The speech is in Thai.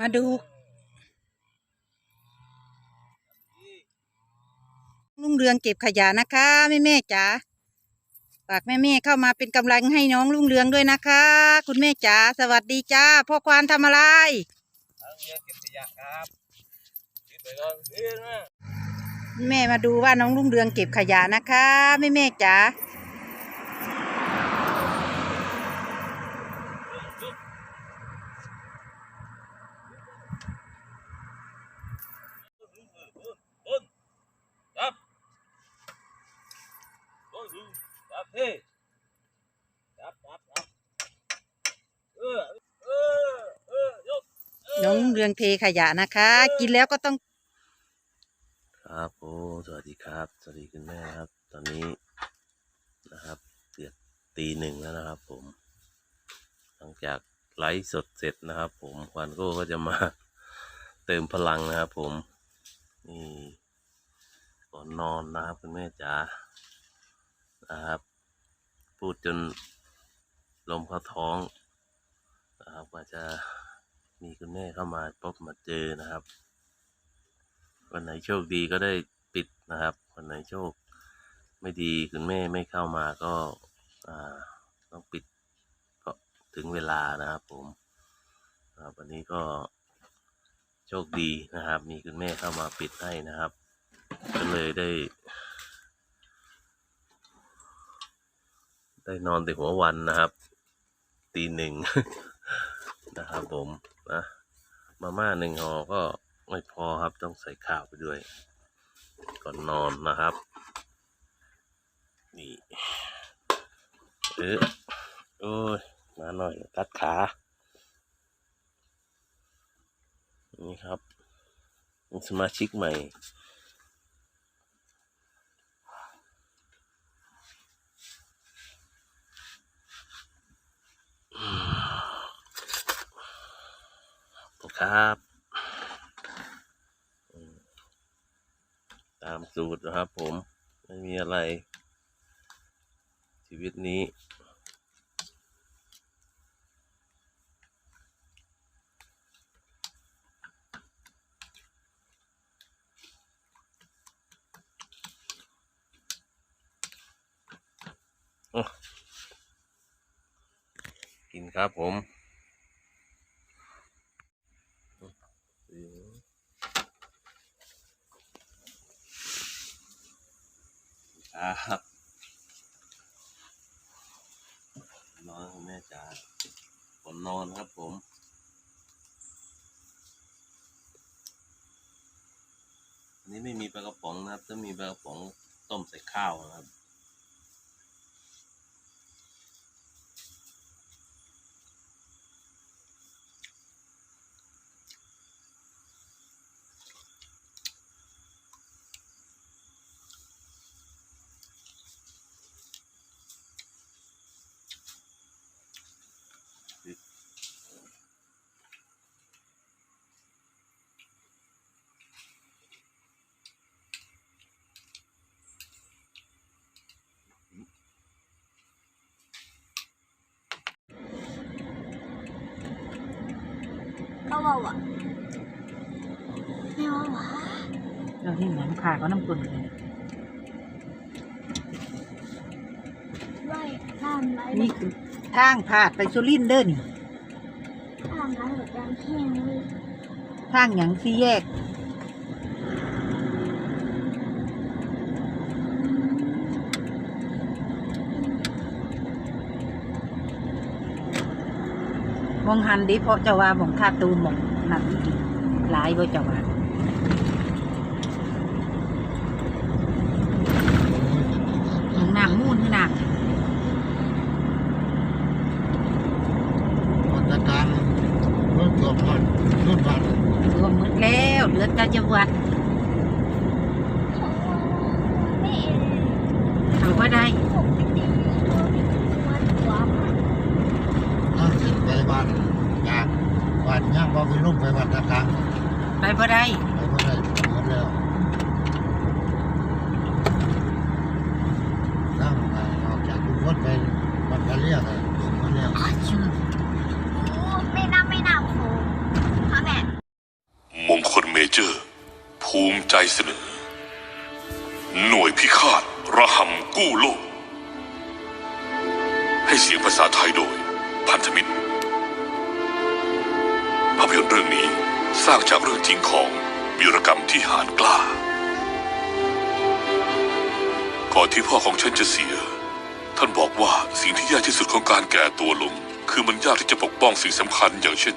มาดู ลุงเรืองเก็บขยะนะคะแม่แม่ๆจ๋าฝากแม่แม่ๆเข้ามาเป็นกำลังให้น้องลุงเรืองด้วยนะคะ คุณแม่จ๋าสวัสดีจ้าพ่อควานทำอะไรทางเรือเก็บขยะครับยึดไปก่อนยืดมาแม่มาดูว่าน้องลุงเรืองเก็บขยะนะคะแม่แม่ๆจ๋า ต้นจับต้นดูจับเฮ้จับจับจับเออเออเออยกเออ น้องเรืองเทขยะนะคะ กินแล้วก็ต้อง ครับโอ้สวัสดีครับ สวัสดีคุณแม่ครับ ตอนนี้นะครับเกือบตีหนึ่งแล้วนะครับ ผม หลังจากไลฟ์สดเสร็จนะครับ ผมควันโก้ก็จะมา เติมพลังนะครับ ผม นี่ก่อนนอนนะครับคุณแม่จ๋านะครับ พูดจนลมเข้าท้องนะครับว่าจะ มีคุณแม่เข้ามาพบมาเจอนะครับ วันไหนโชคดีก็ได้ปิดนะครับ วันไหนโชค ไม่ดีคุณแม่ไม่เข้ามาก็ต้องปิดเพราะถึงเวลานะครับผมครับวันนี้ก็โชคดีนะครับ มีคุณแม่เข้ามาปิดให้นะครับ ก็เลยได้ ได้นอนแต่หัววันนะครับ ตีหนึ่ง นะครับผมนะมาม่าหนึ่งห่อก็ไม่พอครับต้องใส่ข้าวไปด้วย ก่อนนอนนะครับ นี่เออโอ้ยมาหน่อยตัดขา นี่ครับสมาชิกใหม่ ครับตามสูตรนะครับผม ไม่มีอะไร ชีวิตนี้โอ้กินครับผม ครับนอนคุณแม่จ๋าผมนอนครับผมอันนี้ไม่มีปลากระป๋องนะครับถ้ามีปลากระป๋องต้มใส่ข้าวนะครับ ว่าวะไม่ว่าวะเราที่เหมือนขาก็น้ำกุนเลยด้วยข้ามไรนี่คือทางพาดไปสุรินทร์เด้อนี่ข้ามไรแบบยังเที่ยงเลยทางอย่างสี่แยก องหันดิเพราะเจะว่าหมองคาตูหมองนั่นอีกหลายบ่เจะว่าหองน้ำมูนคือน้มันจะการรถตัวพันรถพันำรวมหมดแล้วเหลือแต่จังหวัดไม่เอาว่าได้ บ่มีลุ่มไปวัดตะกะไปเพื่อใดไปเพื่อใด้หมดแล้วนั่งไปออกจากกรุงเทพไปวัดกะเรียกหมดแล้วชื่อคู่ไม่นับไม่นับครูพ่อแม่มงคลเมเจอร์ ภูมิใจเสนอ หน่วยพิฆาตระหำกู้โลก ให้เสียงภาษาไทยโดย พันธมิตร ภาพยนตร์เรื่องนี้สร้างจากเรื่องจริงของวีรกรรมที่หานกล้า ก่อนที่พ่อของฉันจะเสีย ท่านบอกว่าสิ่งที่ยากที่สุดของการแก่ตัวลง คือมันยากที่จะปกป้องสิ่งสำคัญอย่างเช่น